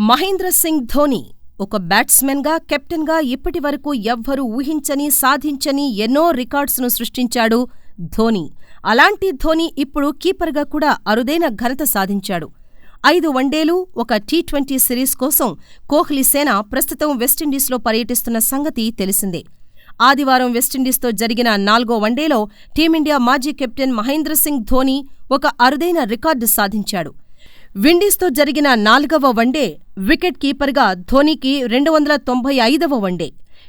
మహేంద్ర సింగ్ ధోని ఒక బ్యాట్స్మెన్గా కెప్టెన్గా ఇప్పటివరకు ఎవ్వరూ ఊహించని సాధించని ఎన్నో రికార్డ్స్ను సృష్టించాడు ధోని. అలాంటి ధోని ఇప్పుడు కీపర్గా కూడా అరుదైన ఘనత సాధించాడు. ఐదు వన్డేలు ఒక టీ ట్వంటీ సిరీస్ కోసం కోహ్లీ సేన ప్రస్తుతం వెస్టిండీస్లో పర్యటిస్తున్న సంగతి తెలిసిందే. ఆదివారం వెస్టిండీస్తో జరిగిన నాల్గో వన్డేలో టీమిండియా మాజీ కెప్టెన్ మహేంద్ర సింగ్ ధోని ఒక అరుదైన రికార్డు సాధించాడు. విండీస్తో జరిగిన నాల్గవ వన్డే వికెట్ కీపర్గా ధోనీకి రెండు వందల తొంభై ఐదవ వన్డే.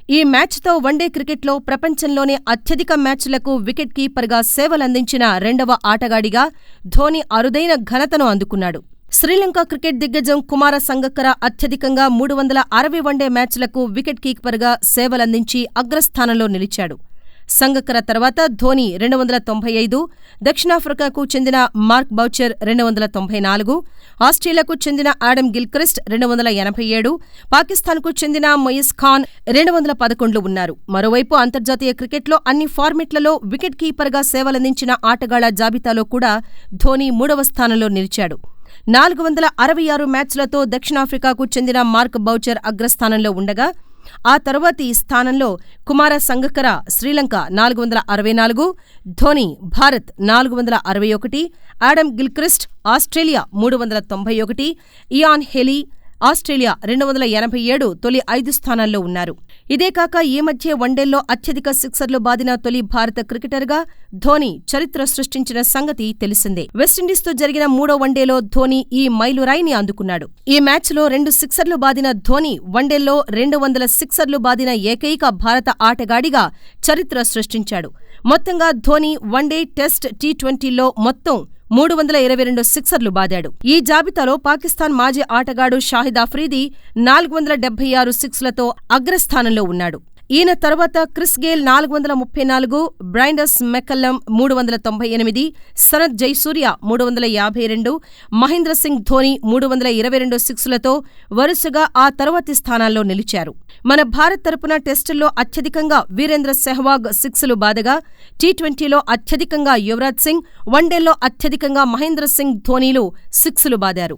ఈ మ్యాచ్తో వన్డే క్రికెట్లో ప్రపంచంలోనే అత్యధిక మ్యాచ్లకు వికెట్ కీపర్గా సేవలందించిన రెండవ ఆటగాడిగా ధోని అరుదైన ఘనతను అందుకున్నాడు. శ్రీలంక క్రికెట్ దిగ్గజం కుమార సంగక్కర అత్యధికంగా మూడు వందల అరవై వన్డే మ్యాచ్లకు వికెట్ కీపర్గా సేవలందించి అగ్రస్థానంలో నిలిచాడు. సంగక్కర తర్వాత ధోని రెండు వందల తొంభై ఐదు దక్షిణాఫ్రికాకు చెందిన మార్క్ బౌచర్ రెండు వందల తొంభై నాలుగు ఆస్ట్రేలియాకు చెందిన ఆడమ్ గిల్క్రిస్ట్ రెండు వందల ఎనభై ఏడు పాకిస్తాన్కు చెందిన మొయిస్ ఖాన్ రెండు వందల పదకొండు ఉన్నారు. మరోవైపు అంతర్జాతీయ క్రికెట్లో అన్ని ఫార్మెట్లలో వికెట్ కీపర్గా సేవలందించిన ఆటగాళ్ళ జాబితాలో కూడా ధోని మూడవ స్థానంలో నిలిచాడు. నాలుగు వందల అరవై ఆరు మ్యాచ్లతో దక్షిణాఫ్రికాకు చెందిన మార్క్ బౌచర్ అగ్రస్థానంలో ఉండగా ఆ తరువాతి స్థానంలో కుమార సంగక్కర శ్రీలంక నాలుగు వందల అరవై నాలుగు ధోని భారత్ నాలుగు వందల అరవై ఒకటి ఆడమ్ గిల్క్రిస్ట్ ఆస్ట్రేలియా మూడు వందల తొంభై ఒకటి ఇయాన్ హెలీ ఆస్ట్రేలియా రెండు వందల ఎనభై ఏడు తొలి ఐదు స్థానాల్లో ఉన్నారు. ఇదే కాక ఈ మధ్య వన్డేల్లో అత్యధిక సిక్సర్లు బాదిన తొలి భారత క్రికెటర్గా ధోని చరిత్ర సృష్టించిన సంగతి తెలిసిందే. వెస్టిండీస్తో జరిగిన మూడో వన్డేలో ధోని ఈ మైలురాయిని అందుకున్నాడు. ఈ మ్యాచ్లో రెండు సిక్సర్లు బాదిన ధోని వన్డేల్లో రెండు వందల సిక్సర్లు బాదిన ఏకైక భారత ఆటగాడిగా చరిత్ర సృష్టించాడు. మొత్తంగా ధోని వన్డే టెస్ట్ టీ ట్వంటీలో మొత్తం మూడు వందల ఇరవై రెండు సిక్సర్లు బాదాడు. ఈ జాబితాలో పాకిస్తాన్ మాజీ ఆటగాడు షాహిద్ ఆఫ్రీది నాలుగు వందల డెబ్బై ఆరు సిక్స్లతో అగ్రస్థానంలో ఉన్నాడు. ఈయన తర్వాత క్రిస్ గేల్ నాలుగు వందల ముప్పై నాలుగు బ్రైండస్ మెక్కల్లం మూడు వందల తొంభై ఎనిమిది సనత్ జైసూర్య మూడు వందల యాభై రెండు మహేంద్ర సింగ్ ధోని మూడు వందల ఇరవై రెండు సిక్స్లతో వరుసగా ఆ తర్వాతి స్థానాల్లో నిలిచారు. మన భారత్ తరపున టెస్టుల్లో అత్యధికంగా వీరేంద్ర సెహ్వాగ్ సిక్స్లు బాదగా టీ ట్వంటీలో అత్యధికంగా యువరాజ్ సింగ్ వన్డేల్లో అత్యధికంగా మహేంద్ర సింగ్ ధోనీలు సిక్స్లు బాదారు.